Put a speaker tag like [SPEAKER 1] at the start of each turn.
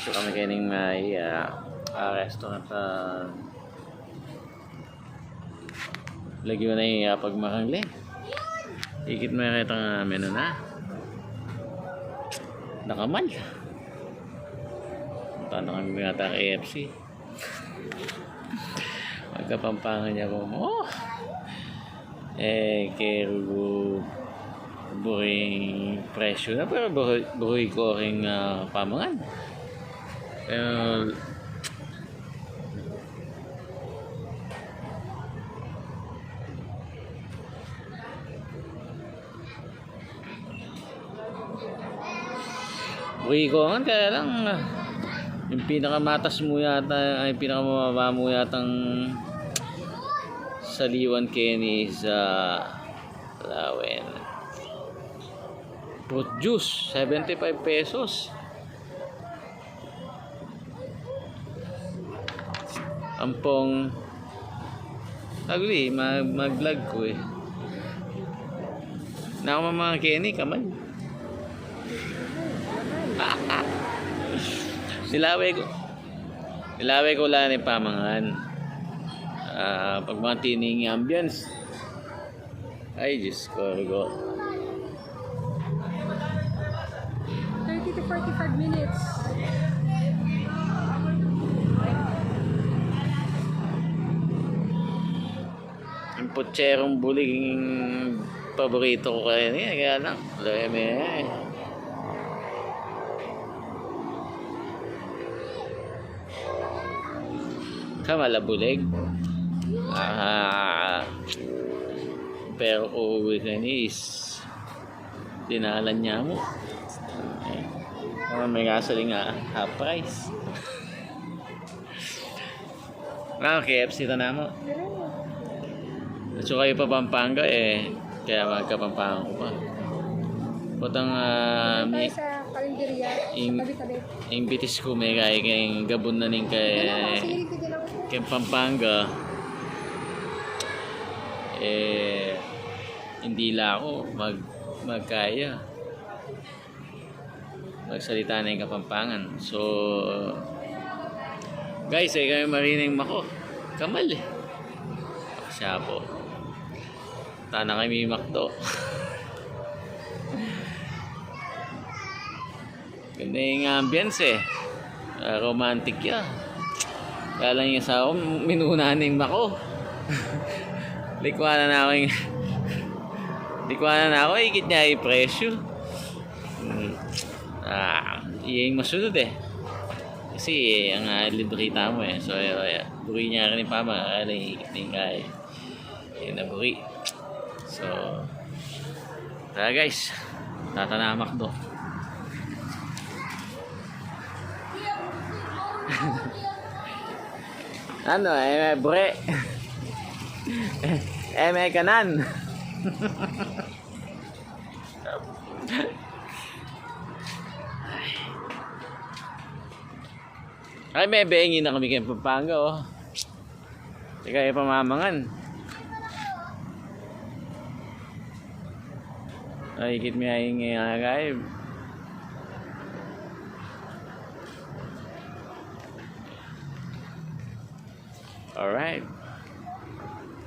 [SPEAKER 1] So kami kaning may uh, uh, restaurant uh, lagyo na yung uh, pagmakangli. Ikit mo yung kitang menu na. Nakamal. Na kami yata KFC. Magkapampangan niya ko mo. Eh, kero buhay presyo na pero buhay, buhay ko rin uh, pamangan. Ko nga kaya lang ah, yung pinakamatas mo yata ay pinakamababa mo yatang saliwan Kenny sa Lawen. Fruit juice, 75 pesos. Ampong Ugly, mag mag-vlog ko eh. Nakama mga Kenny, kamay. Silaway ko. Silaway ko lang ni pamangan. Ah, pag mga tining ambience. Ay, Diyos ko, Rigo.
[SPEAKER 2] 30 to 45 minutes.
[SPEAKER 1] Putserong buling paborito ko kaya niya. Kaya lang, leme eh. Kamalabulig. Ah, pero kung uwi ka ni is dinalan niya mo. Eh, ah, may kasaling nga half price. Ah, KFC ta na mo. So kayo pa Pampanga eh. Kaya magkapampanga ko pa. Putang uh,
[SPEAKER 2] Tayo
[SPEAKER 1] may
[SPEAKER 2] sa kalenderya. Tabi-tabi.
[SPEAKER 1] imbitis ko may kay kay gabon na ning kay kay Pampanga. Eh hindi la ako mag magkaya. Magsalita na yung kapampangan. So guys, eh kami marining mako. Kamal eh. Siya po. Tana kami makdo. Ganda yung ambience eh. Ah, romantic ya. Kaya lang yung sa minunaning mako. Likwanan na ako yung... Likwanan na ako, ikit niya yung presyo. Hmm. Ah, yung masunod eh. Kasi eh, ang uh, librita mo eh. So, uh, buri niya rin yung pama. Kaya lang ikit na yung kaya. Yun na buri. So, tara guys. Tatanamak do. ano, eh, bre. eh, may kanan. Ay, may bengi na kami kay Pampanga, oh. Teka, yung pamamangan. Nakikit mo yung ngayagayb. Alright.